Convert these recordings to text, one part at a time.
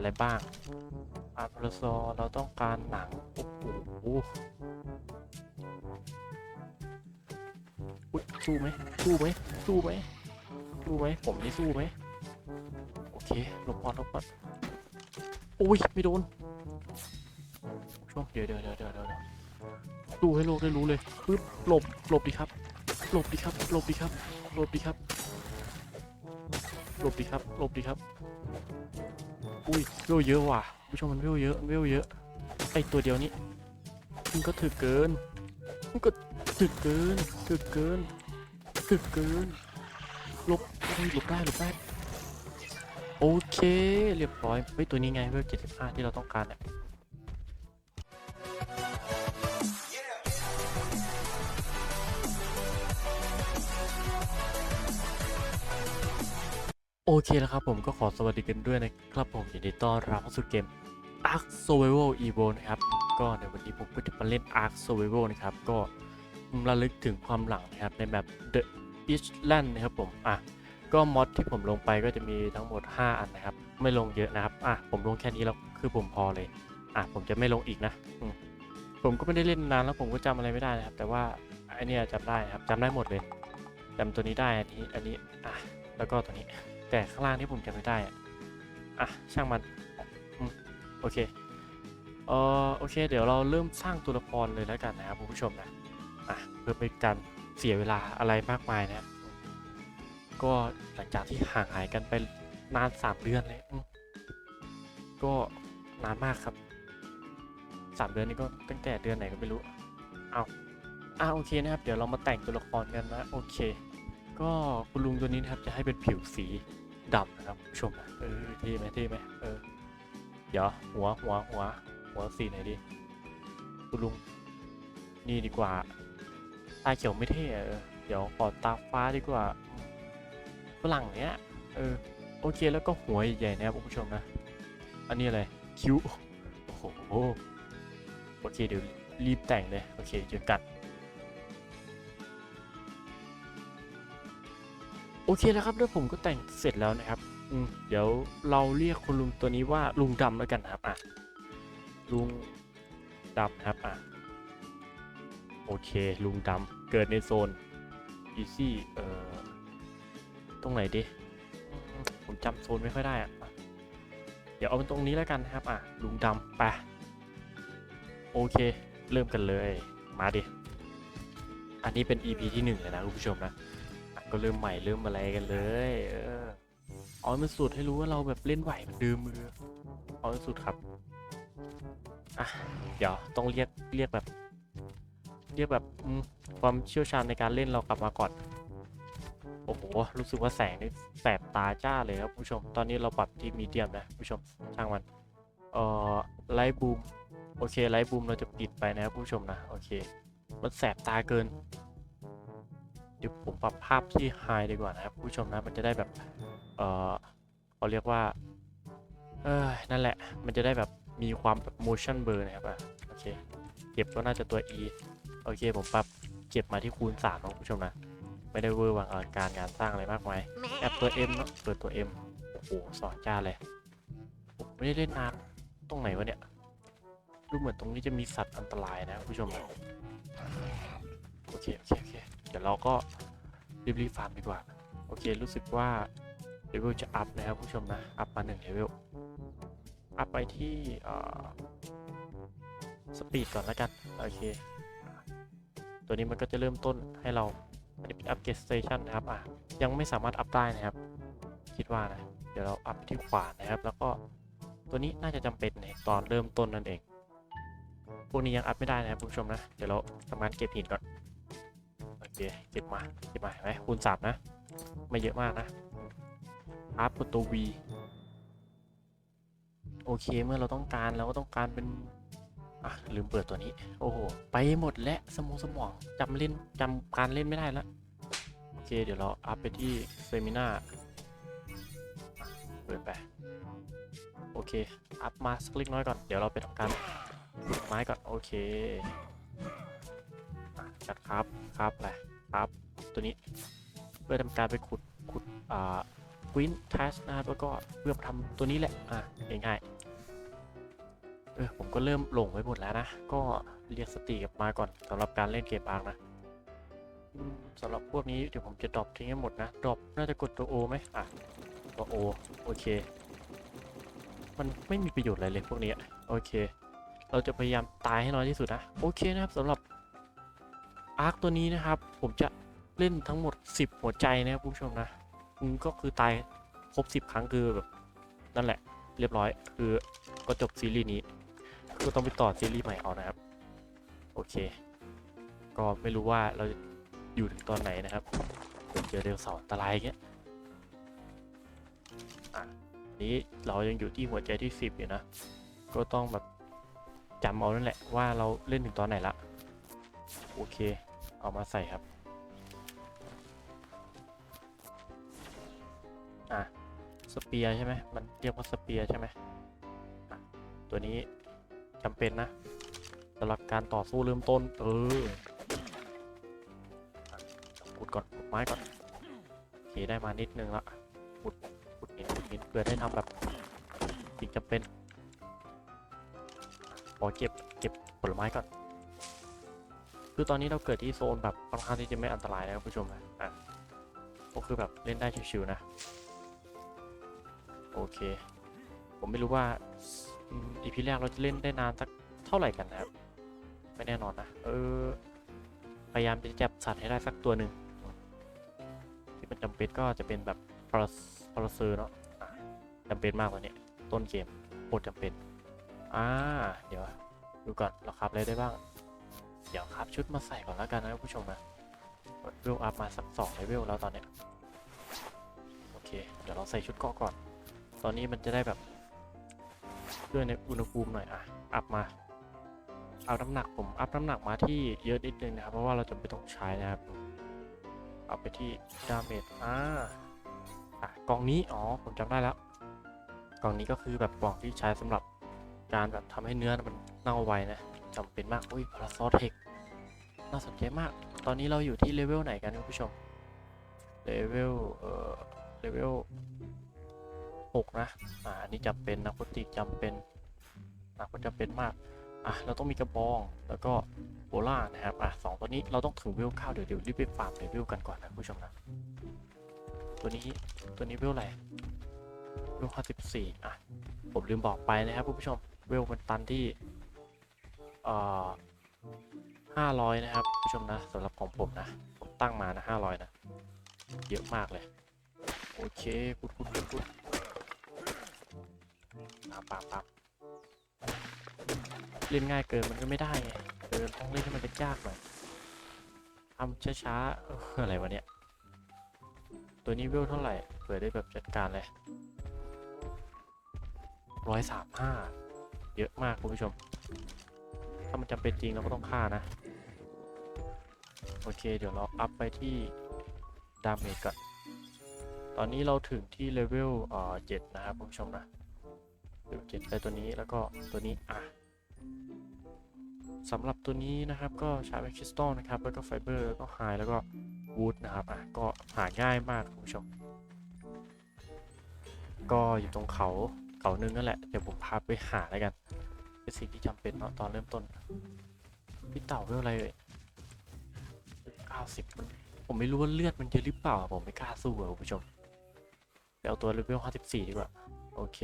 อะไรบ้างอาร์ตโซเราต้องการหนัง โอ้โหอุ๊ยสู้ไหมสู้ไหมสู้ไหมสู้ไหมผมนี่สู้ไหมโอเคหลบก่อนหลบก่อนโอ้ยไม่โดนช่วงเดี๋ยวเดี๋ยวเดี๋ยวเดี๋ยวเดี๋ยวดูให้โลกได้รู้เลยปึ๊บหลบหลบดีครับ หลบดีครับ หลบดีครับ หลบดีครับ หลบดีครับ หลบดีครับ อุ้ยเวลเยอะว่ะผู้ชมมันเวลเยอะเวลเยอะไอตัวเดียวนี้มันก็ถึกเกินมันก็ถึกเกินถึกเกินถึกเกินหลบหลบได้หลบได้โอเค เรียบร้อยเฮ้ยตัวนี้ไงเวลเจ็ดสิบห้าที่เราต้องการเนี่ย โอเคแล้วครับผมก็ขอสวัสดีกันด้วยนะครับผมยินดีต้อนรับเข้าสู่เกม Ark Survival Evo นะครับก็ในวันนี้ผมก็จะมาเล่น Ark Survival นะครับก็ระลึกถึงความหลังนะครับในแบบ The Island นะครับผมอะก็มอดที่ผมลงไปก็จะมีทั้งหมด 5 อันนะครับ ไม่ลงเยอะนะครับอะผมลงแค่นี้แล้วคือผมพอเลยอะผมจะไม่ลงอีกนะผมก็ไม่ได้เล่นนานแล้วผมก็จำอะไรไม่ได้นะครับ แต่ว่าไอเนี้ยจำได้ครับจำได้หมดเลยจำตัวนี้ได้อันนี้อันนี้อะแล้วก็ตัวนี้ แต่ข้างล่างที่ผมจำไม่ได้อะอะช่างมันโอเคเออโอเค เดี๋ยวเราเริ่มสร้างตัวละครเลยแล้วกันนะครับคุณผู้ชมนะอะเพื่อเป็นการเสียเวลาอะไรมากมายนะครับก็หลังจากที่ห่างหายกันไปนานสามเดือนเลยก็นานมากครับสามเดือนนี้ก็ตั้งแต่เดือนไหนก็ไม่รู้ เอาอะโอเคนะครับ เดี๋ยวเรามาแต่งตัวละครกันนะ โอเค ก็คุณลุงตัวนี้นะครับจะให้เป็นผิวสีดำนะครับคุณผู้ชมเออเท่ไหมเท่ไหมเออเดี๋ยวหัวหัวหัวหัวสีไหนดีคุณลุงนี่ดีกว่าตาเขียวไม่เท่เออเดี๋ยวขอตาฟ้าดีกว่าฝรั่งเนี้ยเออโอเคแล้วก็หัวใหญ่ๆนะครับคุณผู้ชมนะอันนี้อะไรคิ้วโอ้โหโอเคเดี๋ยวรีบแต่งเลยโอเคเจอกัน อเคแล้วครับแล้วผมก็แต่งเสร็จแล้วนะครับอืมเดี๋ยวเราเรียกคุณลุงตัวนี้ว่าลุงดำแล้วกันครับอะลุงดำครับอะโอเคลุงดำเกิดในโซน easy เอ่อตรงไหนดิผมจำโซนไม่ค่อยได้อะเดี๋ยวเอาเป็นตรงนี้แล้วกันนะครับอะลุงดำไปโอเค เริ่มกันเลยมาดิอันนี้เป็น EP ที่หนึ่งเลยนะคุณผู้ชมนะ ก็เริ่มใหม่เริ่มอะไรกันเลย เออเอามันสุดให้รู้ว่าเราแบบเล่นไหวมันเดิมมือเอาให้สุดครับอะเดี๋ยวต้องเรียกเรียกแบบ เรียกแบบความเชี่ยวชาญในการเล่นเรากลับมาก่อนโอ้โหรู้สึกว่าแสงนี่แสบตาจ้าเลยครับผู้ชม ตอนนี้เราปรับที่มีเดียมนะผู้ชมช่างมันเอ่อไลท์บูมโอเคไลท์บูมเราจะปิดไปนะครับผู้ชมนะโอเคมันแสบตาเกิน เดี๋ยวผมปรับภาพที่ไฮดีกว่านะครับผู้ชมนะมันจะได้แบบเออเขาเรียกว่าเออนั่นแหละมันจะได้แบบมีความแบบ motion blur นะครับอะโอเคเก็บก็น่าจะตัว e โอเคผมปรับเก็บมาที่คูณ3นะคุณผู้ชมนะไม่ได้เวอร์วังอลังการงานสร้างอะไรมากมายแอปตัว M เนอะเปิดตัว M โอ้โหสอนจ้าเลยผมไม่ได้เล่นนานตรงไหนวะเนี่ยดูเหมือนตรงนี้จะมีสัตว์อันตรายนะคุณผู้ชมนะโอเคโอเคโอเคเดี๋ยวเราก็รีบๆฟาร์มดีกว่า โอเค รู้สึกว่าเลเวลจะอัพนะครับผู้ชมนะ อัพมาหนึ่งเลเวล อัพไปที่สปีดก่อนแล้วกัน โอเค ตัวนี้มันก็จะเริ่มต้นให้เราอันนี้เป็นอัพเกรดสเตชันนะครับ อะ ยังไม่สามารถอัพได้นะครับ คิดว่านะ เดี๋ยวเราอัพที่ขวานะครับ แล้วก็ตัวนี้น่าจะจำเป็นในตอนเริ่มต้นนั่นเอง พวกนี้ยังอัพไม่ได้นะครับผู้ชมนะ เดี๋ยวเราทำงานเก็บหินก่อน เคเก็บมาเก็บมาไหมคูณสามนะ ไม่เยอะมากนะอัพตัว V โอเคเมื่อเราต้องการเราก็ต้องการเป็นอะลืมเปิดตัวนี้ โอ้โห ไปหมดและสมองสมองจำเล่นจำการเล่นไม่ได้แล้วโอเค เดี๋ยวเราอัพไปที่เซมินาเปิดไปโอเค อัพมาสักเล็กน้อยก่อน เดี๋ยวเราไปทำการขุดไม้ก่อน โอเคจัดครับ ครับอะไร ครับ ตัวนี้เพื่อทำการไปขุดขุดอ่า Squint Task นะครับแล้วก็เพื่อมาทำตัวนี้แหละ อะง่ายๆเออผมก็เริ่มหลงไปหมดแล้วนะ ก็เรียกสติกลับมาก่อนสำหรับการเล่นเกมอาร์คนะสำหรับพวกนี้เดี๋ยวผมจะดรอปทิ้งให้หมดนะดรอปน่าจะกดตัว O ไหมอะตัว O โอเค มันไม่มีประโยชน์อะไรเลยพวกนี้โอเค เราจะพยายามตายให้น้อยที่สุดนะ โอเคนะครับสำหรับ อาร์คตัวนี้นะครับ ผมจะเล่นทั้งหมด 10 หัวใจนะครับคุณผู้ชมนะมก็คือตายครบ 10 ครั้งคือแบบนั่นแหละ เรียบร้อย คือก็จบซีรีส์นี้ก็ต้องไปต่อซีรีส์ใหม่เอานะครับ โอเค ก็ไม่รู้ว่าเราอยู่ถึงตอนไหนนะครับเดี๋ยวเจอเดลเสาร์อันตรายเงี้ยอะอันนี้เรายังอยู่ที่หัวใจที่ 10 อยู่นะ ก็ต้องแบบจำเอานั่นแหละว่าเราเล่นถึงตอนไหนละ โอเค เอามาใส่ครับ อะ สเปียร์ใช่ไหม มันเรียกว่าสเปียร์ใช่ไหม ตัวนี้จำเป็นนะสำหรับการต่อสู้เริ่มต้น เออขุดก่อนขุดไม้ก่อนโอเคได้มานิดนึงละขุดขุดหินขุดหินเพื่อได้ทำแบบสิ่งจำเป็นขอเก็บเก็บผลไม้ก่อน คือตอนนี้เราเกิดที่โซนแบบค่อนข้างที่จะไม่อันตรายนะครับผู้ชมนะอะก็คือแบบเล่นได้ชิวๆนะ โอเค ผมไม่รู้ว่าอีพีแรกเราจะเล่นได้นานสักเท่าไหร่กันนะครับ ไม่แน่นอนนะ เออ พยายามจะจับสัตว์ให้ได้สักตัวหนึ่งที่มันจำเป็นก็จะเป็นแบบพาราพาราเซอร์เนาะจำเป็นมากกว่านี้ต้นเกมโคตรจำเป็น อ่า เดี๋ยว ดูก่อนเราครับอะไรได้บ้าง เดี๋ยวครับชุดมาใส่ก่อนแล้วกันนะผู้ชมนะเวลอัพมาสักสองเลเวลแล้วตอนเนี้ยโอเค เดี๋ยวเราใส่ชุดเกาะก่อน ตอนนี้มันจะได้แบบด้วยในอุณหภูมิหน่อยอะอัพมา เอาน้ำหนักผมอัพน้ำหนักมาที่เยอะนิดนึงนะครับ เพราะว่าเราจะไม่ต้องใช้นะครับ เอาไปที่ดาเมจอ่าอะกล่องนี้อ๋อผมจำได้แล้วกล่องนี้ก็คือแบบกล่องที่ใช้สำหรับการแบบทำให้เนื้อมันเน่าไวนะ จำเป็นมาก อุ้ยพาราซอเทคน่าสนใจมาก ตอนนี้เราอยู่ที่เลเวลไหนกันคุณผู้ชม เลเวล เอ่อ เลเวลหกนะ อ่าอันนี้จำเป็นนะพุติจำเป็นนะก็จำเป็นมาก อะ เราต้องมีกระบอง แล้วก็โบล่านะครับ อะสองตัวนี้เราต้องถึงเวลเก้าวเดี๋ยวเดี๋ยวรีบไปฟาร์มเลเวลกันก่อนนะคุณผู้ชมนะ ตัวนี้ ตัวนี้เวลอะไรเวลห้าสิบสี่อะ ผมลืมบอกไปนะครับคุณผู้ชม เวลมันตันที่ ห้าร้อยนะครับผู้ชมนะสำหรับของผมนะ ผมตั้งมานะห้าร้อยนะ เยอะมากเลย โอเคพุดพุดพุดพุดปับปับปับเล่นง่ายเกินมันก็ไม่ได้ไงเออต้องเล่นให้มันยากหน่อยทำช้าๆเอออะไรวะเนี่ย ตัวนี้เวลเท่าไหร่เผื่อได้แบบจัดการเลยร้อยสามห้าเยอะมากคุณผู้ชม ถ้ามันจำเป็นจริงเราก็ต้องฆ่านะ โอเค เดี๋ยวเราอัพไปที่ดาเมจก่อน ตอนนี้เราถึงที่เลเวลเอ่อเจ็ดนะครับคุณผู้ชมนะเลเวลเจ็ดไปตัวนี้แล้วก็ตัวนี้อะสำหรับตัวนี้นะครับก็ใช้เป็นคริสตัลนะครับ แล้วก็ไฟเบอร์แล้วก็ไฮแล้วก็วูดนะครับอะก็หาง่ายมากคุณผู้ชม ก็อยู่ตรงเขาเขาหนึ่งนั่นแหละ เดี๋ยวผมพาไปหาแล้วกัน เป็นสิ่งที่จำเป็นเนาะตอนเริ่มต้น พี่เต่าเวลอะไรเอ่ยเก้าสิบผมไม่รู้ว่าเลือดมันเยอะหรือเปล่า ผมไม่กล้าสู้อะคุณผู้ชมไปเอาตัวเลเวลห้าสิบสี่ดีกว่า โอเค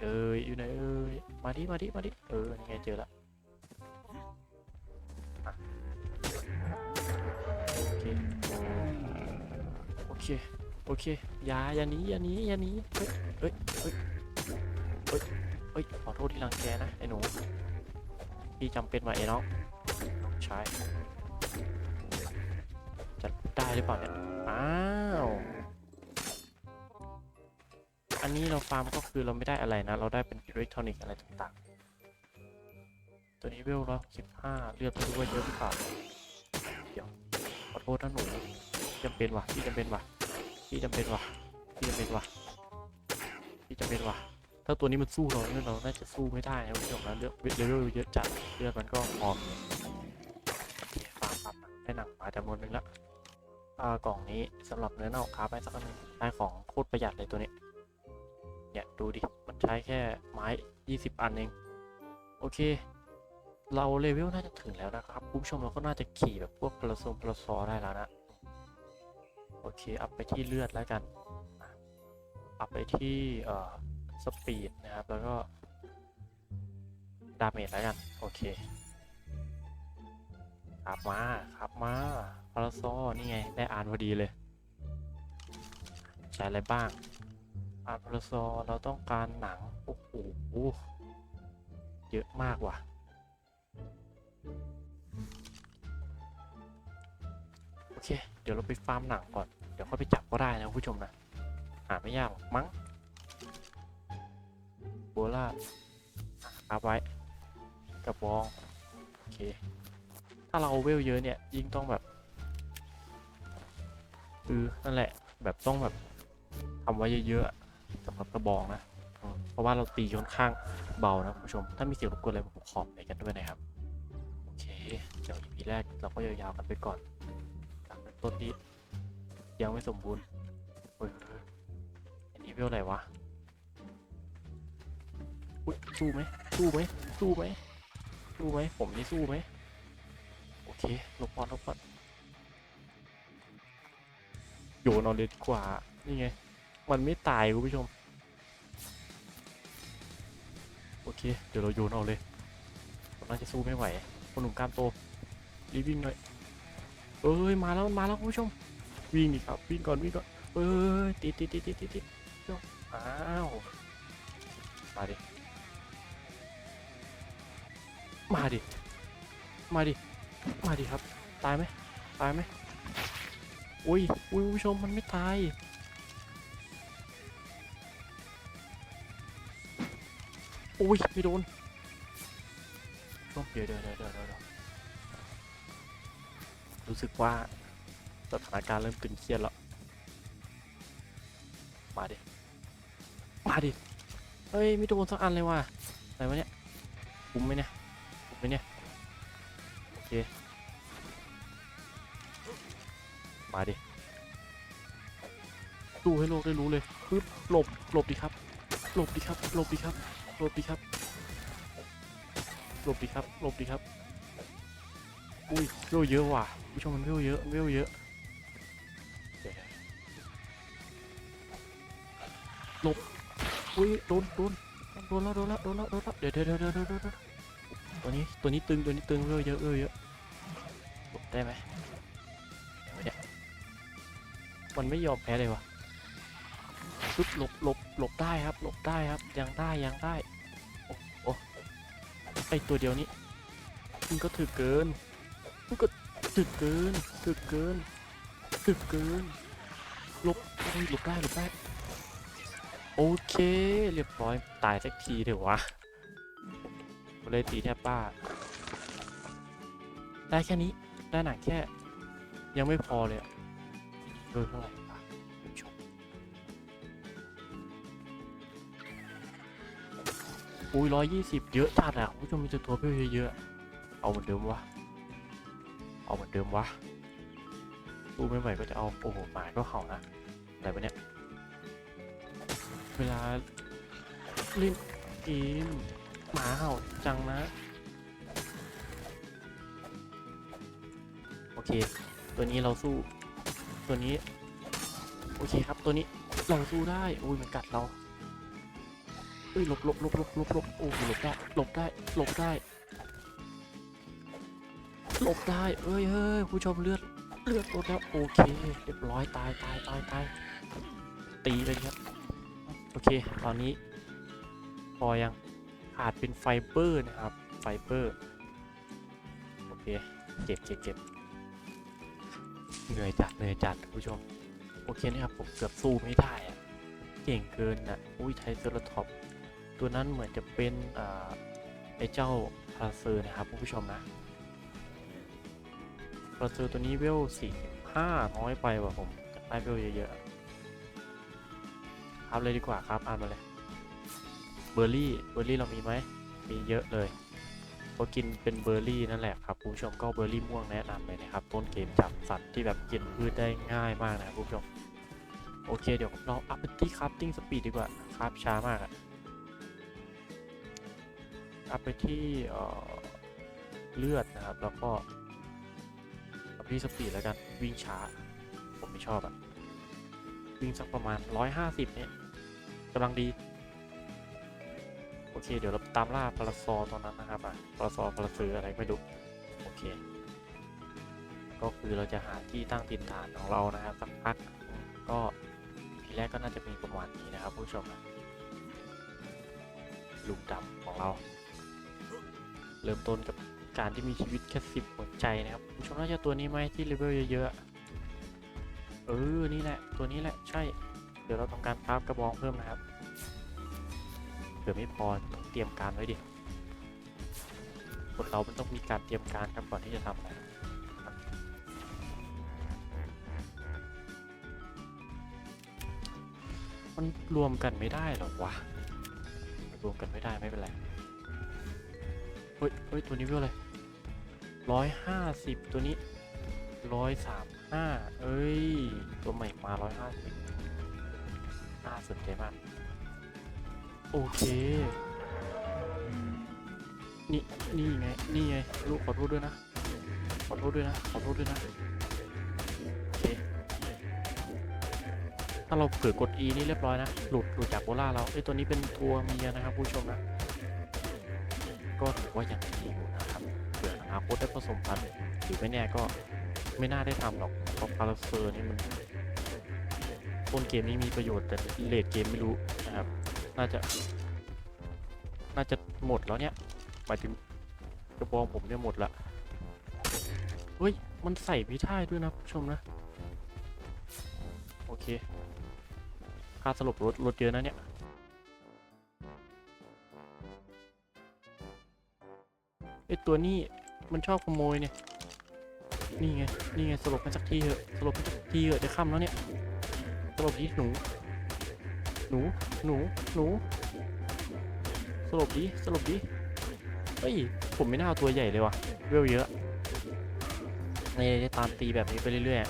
เอ้ยอยู่ไหนเอ้ยมาดิมาดิมาดิเออยังไงเจอละโอเคโอเคโอเคอย่าอย่าหนีอย่าหนีอย่าหนีเฮ้ยเฮ้ย เฮ้ยเฮ้ยขอโทษที่รังแกนะไอ้หนูพี่จำเป็นมาไอ้น้องน้องชายจะได้หรือเปล่าเนี่ยอ้าวอันนี้เราฟาร์มก็คือเราไม่ได้อะไรนะ เราได้เป็นอิเล็กทรอนิกส์อะไรต่างๆ ตัวนี้เวลร้อยสิบห้าเลือดไม่รู้ว่าเยอะหรือเปล่าเดี๋ยวขอโทษนะหนูจำเป็นว่ะพี่จำเป็นว่ะพี่จำเป็นว่ะพี่จำเป็นว่ะพี่จำเป็นว่ะ ถ้าตัวนี้มันสู้เราเนี่ยเรา น่าจะสู้ไม่ได้นะคุณผู้ชมนะเลือดเลเวลเยอะจัดเลือดมันก็ออมฟาร์มฟาร์มได้หนังมาจำนวนหนึ่งละอากล่องนี้สำหรับเนื้อเน่าค้าไปสักอันหนึ่งได้ของโคตรประหยัดเลยตัวนี้ เนี่ยดูดิ มันใช้แค่ไม้ 20 อันเอง โอเค เราเลเวลน่าจะถึงแล้วนะครับคุณผู้ชมเราก็น่าจะขี่แบบพวกพลสงพลซอได้แล้วนะ โอเค อัพไปที่เลือดแล้วกัน อัพไปที่เอ่อ สปีดนะครับ แล้วก็ดาเมจแล้วกัน โอเคขับมาขับมาพาราซอนี่ไง ได้อ่านพอดีเลย ใช้อะไรบ้างอ่าร์ตพาราซอเราต้องการหนัง โอ้โหเยอะมากว่ะโอเค เดี๋ยวเราไปฟาร์มหนังก่อน เดี๋ยวค่อยไปจับก็ได้นะคุณผู้ชมนะ หาไม่ยากมั้ง ล่าอัพไว้กระบองโอเค ถ้าเราเวลเยอะเนี่ย ยิ่งต้องแบบเออนั่นแหละ แบบต้องแบบทำไว้เยอะๆสำหรับกระบองนะ เพราะว่าเราตีค่อนข้างเบานะคุณผู้ชม ถ้ามีเสียงรบกวนอะไรผมขอบไปกันด้วยนะครับ โอเคเดี๋ยว EP แรกเราก็ยาวๆกันไปก่อนจากต้นนี้ยังไม่สมบูรณ์เฮ้ยเฮ้ยอันนี้เวลอะไรวะ อุ๊ยสู้ไหมสู้ไหมสู้ไหมสู้ไหมผมนี่สู้ไหมโอเคลบก่อนลบก่อนโยนเอาเลยดีกว่า นี่ไง มันไม่ตายคุณผู้ชม โอเค เดี๋ยวเราโยนเอาเลยผมน่าจะสู้ไม่ไหวคนหนุ่มกล้ามโตรีบวิ่งหน่อยเอ้ย มาแล้วมาแล้วคุณผู้ชม วิ่งดิครับ วิ่งก่อนวิ่งก่อน เอ้ยติดติดติดติดติดติดอ้าว มาดิ มาดิ มาดิ มาดิครับ ตายไหมตายไหมอุ้ยอุ้ยคุณผู้ชมมันไม่ตาย อุ้ยไม่โดนโอ้เดี๋ยวเดี๋ยวเดี๋ยวเดี๋ยวเดี๋ยวรู้สึกว่าสถานการณ์เริ่มตึงเครียดแล้ว มาดิ มาดิ เฮ้ยไม่โดนสักอันเลยว่ะอะไรวะเนี่ยคุ้มไหมเนี่ยคุ้ม ไหมเนี่ย โอเค มาดิ ดูให้โลกได้รู้เลยปึ๊บหลบ หลบดิครับ หลบดิครับ หลบดิครับ หลบดีครับ หลบดีครับ หลบดีครับ อุ้ยเวลเยอะว่ะผู้ชมมันเวลเยอะเวลเยอะหลบ อุ้ยโดนโดนโดนแล้วโดนแล้วโดนแล้วโดนแล้วเดี๋ยวเดี๋ยวเดี๋ยวเดี๋ยวเดี๋ยว ตัวนี้ตัวนี้ตึงตัวนี้ตึงเวลเยอะเวลเยอะได้ไหมเนี่ยมันไม่ยอมแพ้เลยวะปึ๊บหลบหลบหลบได้ครับ หลบได้ครับ ยังได้ยังได้ โอ้โอ้ไอตัวเดียวนี้มันก็ถึกเกินมันก็ถึกเกินถึกเกินถึกเกินหลบโอ้ยหลบได้หลบได้โอเค เรียบร้อยตายสักทีเถอะวะ เลยตีแทบป้า ได้แค่นี้ ได้หนังแค่ ยังไม่พอเลยอะโดยเท่าไหร่ชมอุ้ยร้อยยี่สิบเยอะจัดอะคุณผู้ชมมีแต่ตัวเพื่อเยอะๆ เอาเหมือนเดิมวะ เอาเหมือนเดิมวะสู้ไม่ไหวก็จะเอา โอ้โหหมาก็เห่านะ อะไรวะเนี่ย เวลาเล่นเกม หมาเห่าจังนะ โอเค ตัวนี้เราสู้ ตัวนี้ โอเคครับ ตัวนี้เราสู้ได้ อุ้ยมันกัดเราเอ้ยหลบหลบหลบหลบหลบหลบโอ้โหหลบได้หลบได้หลบได้หลบได้ เอ้ยเฮ้ยผู้ชมเลือดเลือดลดแล้วโอเคเรียบร้อยตายตายตายตายตีเลยครับ โอเค ตอนนี้ พอยัง ขาดเป็นไฟเบอร์นะครับ ไฟเบอร์ โอเค เก็บเก็บเก็บเหนื่อยจัดเหนื่อยจัดคุณผู้ชม โอเคนะครับ ผมเกือบสู้ไม่ได้อะเก่งเกินอะ อุ้ยไทเซอร์ท็อป ตัวนั้นเหมือนจะเป็นอ่าไอเจ้าพาเซอร์นะครับผู้ชมนะพาเซอร์ตัวนี้เวล45น้อยไปว่ะผมอยากได้เวลเยอะๆครับเลยดีกว่าครับอ่านมาเลย เบอร์รี่ เบอร์รี่เรามีไหม มีเยอะเลยก็กินเป็นเบอร์รี่นั่นแหละครับคุณผู้ชมก็เบอร์รี่ม่วงแนะนำเลยนะครับ ต้นเกมจับสัตว์ที่แบบกินพืชได้ง่ายมากนะครับคุณผู้ชม โอเคเดี๋ยวเราอัพไปที่คราฟติ้งสปีดดีกว่าคราฟช้ามากอะอัพไปที่เลือดนะครับ แล้วก็อัพที่สปีดแล้วกันวิ่งช้า ผมไม่ชอบอะวิ่งสักประมาณ 150เนี่ยกำลังดี เคเดี๋ยวเราตามล่าพาราซอตอนนั้นนะครับอะพาราซอพาราซืออะไรไม่รู้โอเค ก็คือเราจะหาที่ตั้งถิ่นฐานของเรานะครับสักพักก็ทีแรกก็น่าจะมีประมาณนี้นะครับผู้ชมนะลุงดำของเรา เริ่มต้นกับการที่มีชีวิตแค่สิบหัวใจนะครับผู้ชมน่าจะตัวนี้ไหมที่เลเวลเยอะๆเออนี่แหละตัวนี้แหละใช่ เดี๋ยวเราต้องการคราฟกระบองเพิ่มนะครับ เผื่อไม่พอต้องเตรียมการไว้ดิคนเรามันต้องมีการเตรียมการครับก่อนที่จะทำอะไรมันรวมกันไม่ได้หรอวะรวมกันไม่ได้ไม่เป็นไรเฮ้ยเฮ้ยตัวนี้เท่าไรร้อยห้าสิบตัวนี้ร้อยสามห้าเอ้ย ตัวใหม่มาร้อยห้าสิบน่าสนใจมาก โอเคนี่นี่ไงนี่ไงลูกขอโทษด้วยนะ ขอโทษด้วยนะ ขอโทษด้วยนะโอเคถ้าเราเผลอกด E นี่เรียบร้อยนะ หลุดหลุดจากโบล่าเราเอ้ยตัวนี้เป็นตัวเมียนะครับผู้ชมนะ ก็ถือว่ายังดีอยู่นะครับเผื่ออนาคตได้ผสมพันธุ์หรือไม่แน่ก็ไม่น่าได้ทำหรอกเพราะพาราเซอร์นี่มันต้นเกมนี้มีประโยชน์แต่เลดเกมไม่รู้ น่าจะ น่าจะหมดแล้วเนี่ยหมายถึงกระบองผมเนี่ยหมดละเฮ้ย มันใส่ไม่ได้ด้วยนะผู้ชมนะ โอเค ค่าสลบรถรถเยอะนะเนี่ยไอตัวนี้มันชอบขโมยเนี่ย นี่ไง นี่ไงสลบมาสักทีเถอะสลบมาสักทีเถอะจะค่ำแล้วเนี่ยสลบดีหนู หนู หนู หนู สลบดีสลบดีเฮ้ย ผมไม่น่าเอาตัวใหญ่เลยว่ะ เวลเยอะในตามตีแบบนี้ไปเรื่อย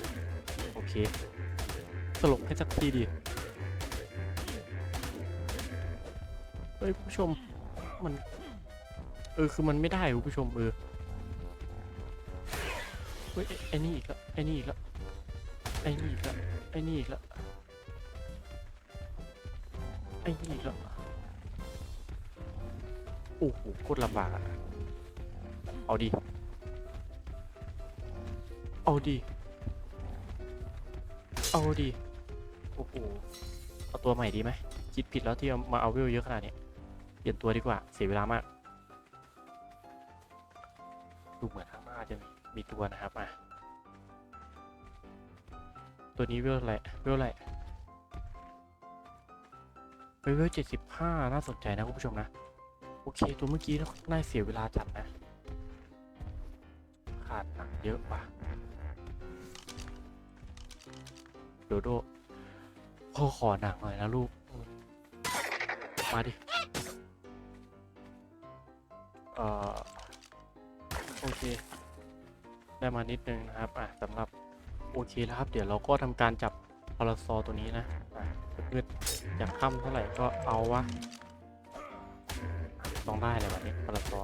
ๆ โอเค สลบให้สักทีดิ เฮ้ย ผู้ชม มัน เออ คือมันไม่ได้ผู้ชมเออ เฮ้ยไอ้ไอ้นี่อีกแล้วไอ้นี่อีกแล้วไอ้นี่อีกแล้วไอ้นี่อีกแล้ว อ้นี่อีกแล้วโอ้โหโคตรลำบากอะเอาดี เอาดี เอาดีโอ้โหเอาตัวใหม่ดีไหมคิดผิดแล้วที่มาเอาเวเยอะขนาดนี้เปลี่ยนตัวดีกว่า เสียเวลามาก ดูเหมือนข้างหน้าจะมีมีตัวนะครับอะตัวนี้เวอะไรเวอะไร เวลเจ็ดสิบห้าน่าสนใจนะคุณผู้ชมนะ โอเค ตัวเมื่อกี้น่าเสียเวลาจัดนะ ขาดหนังเยอะว่ะโดโดพ่อขอหนังหน่อยนะลูก มาดิ เอ่อ โอเค ได้มานิดนึงนะครับ อะสำหรับ โอเคแล้วครับ เดี๋ยวเราก็ทำการจับพาราซอตัวนี้นะอะ เพื่อยากค่ำเท่าไหร่ก็เอาวะต้องได้เลยวันนี้พาราซอ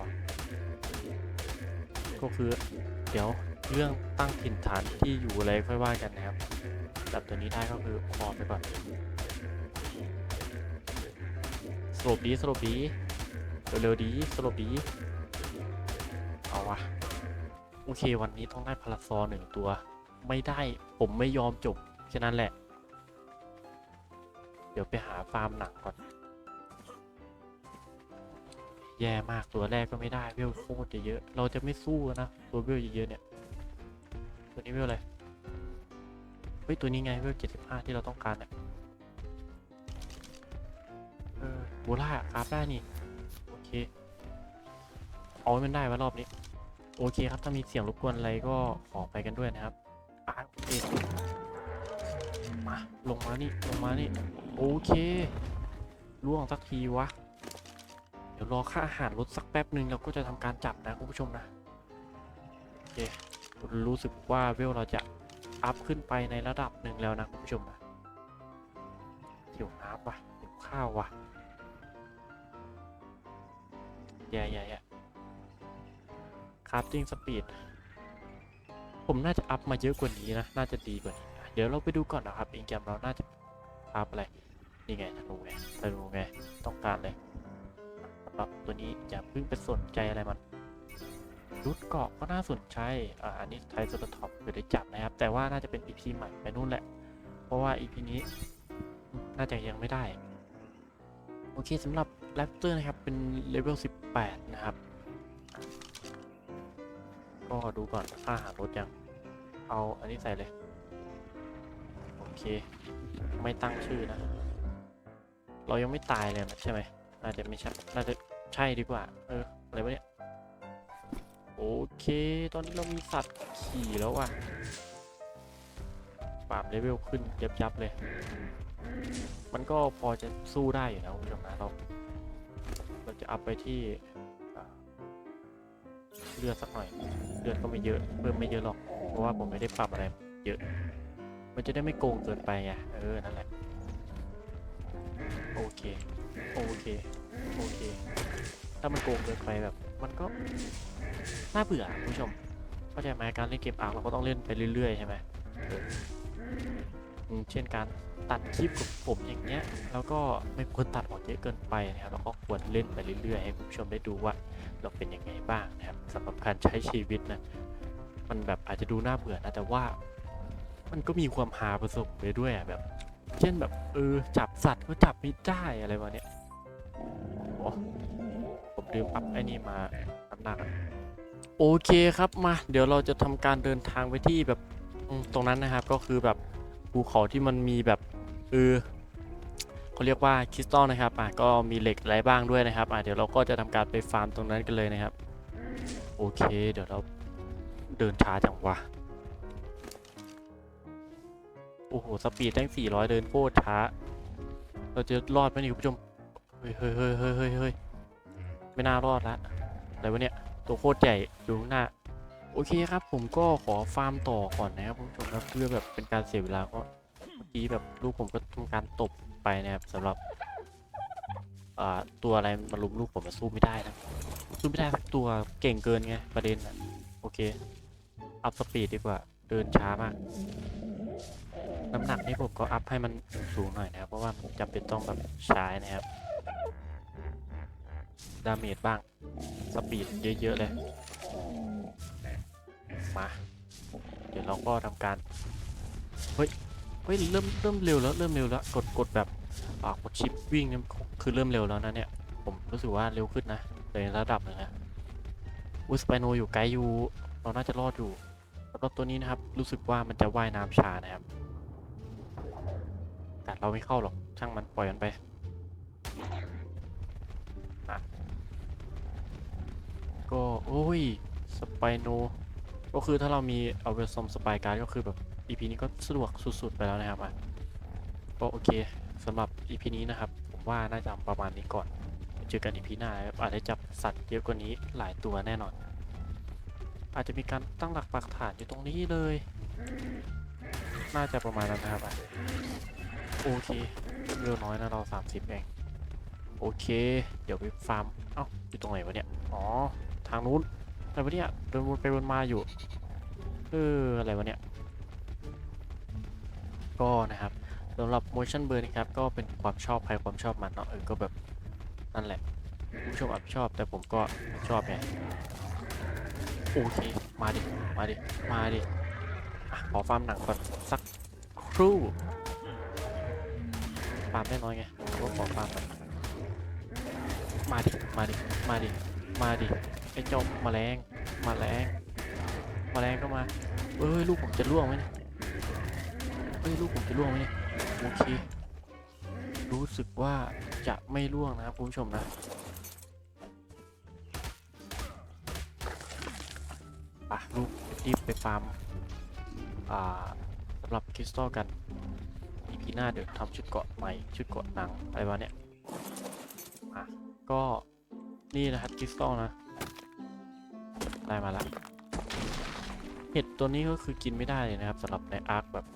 ก็คือเดี๋ยวเรื่องตั้งถิ่นฐานที่อยู่อะไรค่อยว่ากันนะครับจับตัวนี้ได้ก็คือพอไปก่อนสลบดีสลบดีเร็วๆดีสลบดีเอาวะโอเควันนี้ต้องได้พาราซอหนึ่งตัว ไม่ได้ผมไม่ยอมจบแค่นั้นแหละ เดี๋ยวไปหาฟาร์มหนังก่อน แย่มากตัวแรกก็ไม่ได้เวลโคตรจะเยอะ เราจะไม่สู้นะ ตัวเวลเยอะๆเนี่ย ตัวนี้เวลอะไร เฮ้ย ตัวนี้ไงเวลเจ็ดสิบห้าที่เราต้องการเนี่ยเออโบล่าคราฟได้นี่ โอเค เอาให้มันได้วะรอบนี้ โอเคครับ ถ้ามีเสียงรบกวนอะไรก็ขอไปกันด้วยนะครับอะโอเคมา ลงมานี่ ลงมานี่ โอเคล่วงสักทีวะ เดี๋ยวรอค่าอาหารลดสักแป๊บหนึ่งเราก็จะทำการจับนะคุณผู้ชมนะโอเครู้สึกว่าเวลเราจะอัพขึ้นไปในระดับหนึ่งแล้วนะคุณผู้ชมนะหิวน้ำว่ะหิวข้าววะแย่แย่แย่คราฟติ้งสปีดผมน่าจะอัพมาเยอะกว่านี้นะ น่าจะดีกว่านี้ เดี๋ยวเราไปดูก่อนนะครับอิงแกมเราน่าจะอัพอะไร นี่ไงธนูไงธนูไงต้องการเลยสำหรับตัวนี้อย่าเพิ่งไปสนใจอะไรมันรุดเกาะก็น่าสนใจอ่าอันนี้ไทยโซลท็อปเดี๋ยวได้จับนะครับ แต่ว่าน่าจะเป็น EP ใหม่ไปนู่นแหละ เพราะว่า EP นี้น่าจะยังไม่ได้ โอเคสำหรับแรปเตอร์นะครับ เป็นเลเวล 18 นะครับ ก็ดูก่อนค่าอาหารลดยัง เอาอันนี้ใส่เลย โอเค ไม่ตั้งชื่อนะ เรายังไม่ตายเลยนะใช่ไหมน่าจะไม่ใช่ น่าจะใช่ดีกว่า เออ อะไรวะเนี่ย โอเค ตอนนี้เรามีสัตว์ขี่แล้วว่ะ ปราบเลเวลขึ้นยับยับๆเลย มันก็พอจะสู้ได้อยู่นะคุณผู้ชมนะเรา เราจะอัพไปที่เลือดสักหน่อย เลือดก็ไม่เยอะ เพิ่มไม่เยอะหรอก เพราะว่าผมไม่ได้ปรับอะไร เยอะ มันจะได้ไม่โกงเกินไปไง เออ นั่นแหละ โอเค โอเค โอเค ถ้ามันโกงเกินไปแบบ มันก็น่าเบื่อคุณผู้ชม เข้าใจไหมการเล่นเกมอาร์เราก็ต้องเล่นไปเรื่อยๆใช่ไหมเช่นการตัดคลิปกับผมอย่างเงี้ย แล้วก็ไม่ควรตัดออกเยอะเกินไปนะครับแล้วก็ควรเล่นไปเรื่อยๆให้คุณผู้ชมได้ดูว่าเราเป็นยังไงบ้างนะครับสำหรับการใช้ชีวิตนะ มันแบบอาจจะดูน่าเบื่อนะแต่ว่า มันก็มีความฮาผสมไปด้วยแบบ เช่นแบบเออจับสัตว์ก็จับไม่ได้อะไรวะเนี่ยโอ้ผมลืมอัพไอ้นี่มาน้ำหนักโอเคครับมา เดี๋ยวเราจะทำการเดินทางไปที่แบบตรงนั้นนะครับ ก็คือแบบภูเขาที่มันมีแบบเออเขาเรียกว่าคริสตัลนะครับอะก็มีเหล็กอะไรบ้างด้วยนะครับอะเดี๋ยวเราก็จะทำการไปฟาร์มตรงนั้นกันเลยนะครับ โอเค เดี๋ยวเราเดินช้าจังวะ อ้โห สปีดแตั้ง400 เดินโคตรช้า เราจะรอดไหมนี่คุณผู้ชม เฮ้ยเฮ้ยเฮ้ยเฮ้ยเฮ้ยไม่น่ารอดละ อะไรวะเนี่ย ตัวโคตรใหญ่ดูข้างหน้า โอเคครับ ผมก็ขอฟาร์มต่อก่อนนะครับคุณผู้ชมครับเพื่อแบบเป็นการเสียเวลาก็เมื่อกี้แบบลูกผมก็ทำการตบไปนะครับสำหรับตัวอะไรมาลุมลูกผมมาสู้ไม่ได้นะสู้ไม่ได้สักตัวเก่งเกินไงประเด็นอะโอเค อัพสปีดดีกว่า เดินช้ามาก น้ำหนักนี่ผมก็อัพให้มันสูงหน่อยนะครับ เพราะว่าผมจำเป็นต้องแบบใช้นะครับ ดาเมจบ้าง สปีดเยอะๆเลย มา เดี๋ยวเราก็ทำการ เฮ้ย เฮ้ย เริ่มเริ่มเร็วแล้ว เริ่มเร็วแล้ว กดกดแบบอ่ากดชิปวิ่งเนี่ยคือเริ่มเร็วแล้วนะเนี่ย ผมรู้สึกว่าเร็วขึ้นนะในระดับหนึ่งนะอุสไปโนอยู่ไกลอยู่ เราน่าจะรอดอยู่สำหรับตัวนี้นะครับ รู้สึกว่ามันจะว่ายน้ำช้านะครับ แต่เราไม่เข้าหรอก ช่างมันปล่อยมันไปก็โอ้ยสไปโนก็คือถ้าเรามีเอาเวลซอมสปายการ์ดก็คือแบบ EP นี้ก็สะดวกสุดๆไปแล้วนะครับอะก็โอเคสำหรับ EP นี้นะครับ ผมว่าน่าจะประมาณนี้ก่อนเจอกัน EP หน้าอาจจะจับสัตว์เยอะกว่านี้หลายตัวแน่นอน อาจจะมีการตั้งหลักปักฐานอยู่ตรงนี้เลย น่าจะประมาณนั้นนะครับอะ โอเคเร็วน้อยนะเรา 30 เอง โอเค เดี๋ยวไปฟาร์ม เอ้า อยู่ตรงไหนวะเนี่ย อ๋อ ทางนู้นอะไรวะเนี่ยเดินวนไปวนมาอยู่ เออ อะไรวะเนี่ย ก็นะครับสำหรับ motion blur นะครับ ก็เป็นความชอบใครความชอบมันเนาะ เออ ก็แบบ นั่นแหละ ผู้ชมอาจชอบ แต่ผมก็ชอบไงโอเค มาดิ มาดิ มาดิ อะ ขอฟาร์มหนังก่อนสักครู่ ฟาร์มได้น้อยไงก็ขอฟาร์มก่อนมาดิ มาดิ มาดิ มาดิ ไอ้เจ้าแมลงแมลงแมลงก็มาเอ้ยลูกผมจะล่วงไหมเนี่ยเอ้ยลูกผมจะล่วงไหมเนี่ยโอเครู้สึกว่าจะไม่ล่วงนะครับคุณผู้ชมนะอะลูกรีบไปฟาร์มอ่าสำหรับคริสตัลกัน หน้าเดี๋ยวทำชุดเกาะใหม่ ชุดเกาะหนังอะไรวะเนี่ยอะก็นี่นะครับคริสตัลนะ ได้มาละเห็ดตัวนี้ก็คือกินไม่ได้เลยนะครับสำหรับในอาร์คแบบ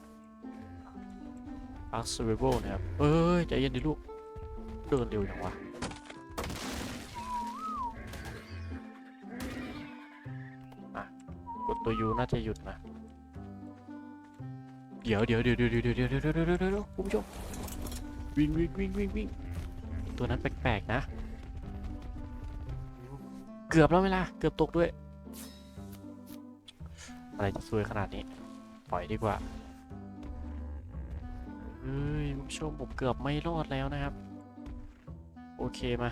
อาร์คเซอร์ไวลนะครับเอ้ยใจเย็นดิลูก เดินเร็วอย่างวะอะกดตัวยูน่าจะหยุดนะ ดี๋ยวเดี๋ยวเดี๋ยวเดี๋ยวเดี๋ยวเดี๋ยวเดี๋ยวเดี๋ยวเดี๋ยวคุณผู้ชมวิ่งวิ่งวิ่งวิ่งวิ่งตัวนั้นแปลกๆนะ เกือบแล้วเวลาเกือบตกด้วย อะไรจะซวยขนาดนี้ ปล่อยดีกว่าเฮ้ยคุณผู้ชมผมเกือบไม่รอดแล้วนะครับ โอเคมา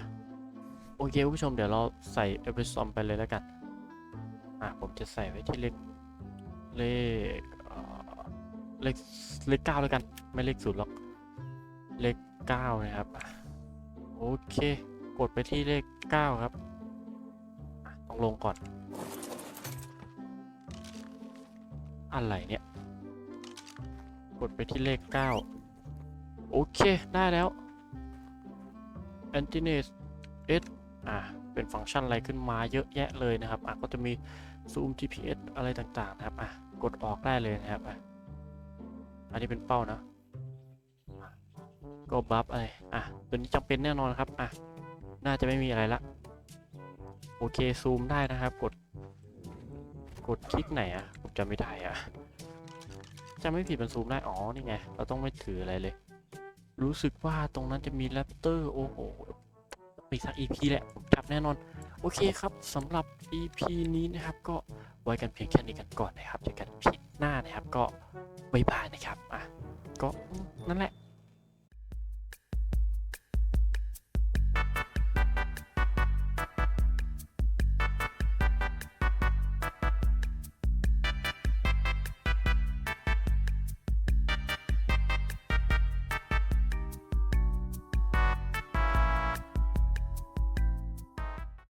โอเคคุณผู้ชมเดี๋ยวเราใส่เอเวอร์ซอมไปเลยแล้วกัน อะผมจะใส่ไว้ที่เลขเลข เลขเลขเก้าแล้วกัน ไม่เลขศูนย์หรอก เลขเก้านะครับ โอเค กดไปที่เลขเก้าครับ ต้องลงก่อน อะไรเนี่ย กดไปที่เลข9โอเค ได้แล้ว a n t i n a s S อะเป็นฟังก์ชันอะไรขึ้นมาเยอะแยะเลยนะครับ อะก็จะมี zoom GPS อะไรต่างๆนะครับ อะ กดออกได้เลยนะครับอะ อันนี้เป็นเป้านะก็บัฟอะไรอะตัวนี้จำเป็นแน่นอนครับ อะ น่าจะไม่มีอะไรละ โอเค ซูมได้นะครับ กด กดคลิกไหนอะผมจำไม่ได้อะจำไม่ผิดมันซูมได้ อ๋อ นี่ไง เราต้องไม่ถืออะไรเลย รู้สึกว่าตรงนั้นจะมีแรปเตอร์ โอ้โหมีสัก EP แหละจับแน่นอน โอเคครับสำหรับ EP นี้นะครับ ก็ไว้กันเพียงแค่นี้กันก่อนนะครับเจอกันพีหน้านะครับ ก็ บายบายนะครับอะก็นั่นแหละ